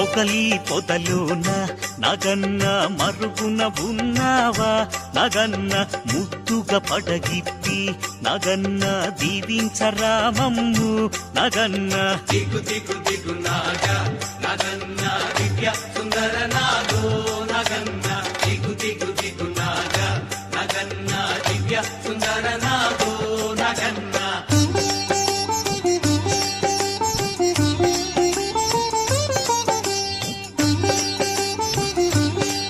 మొగలి పొదలోన నగన్న మరుగున ఉన్నావా? నగన్న ముద్దుగా పడగిప్పి నగన్న దీవించరామమ్ము నగన్న దిగు దిగు దిగు నాగ నగన్న దివ్య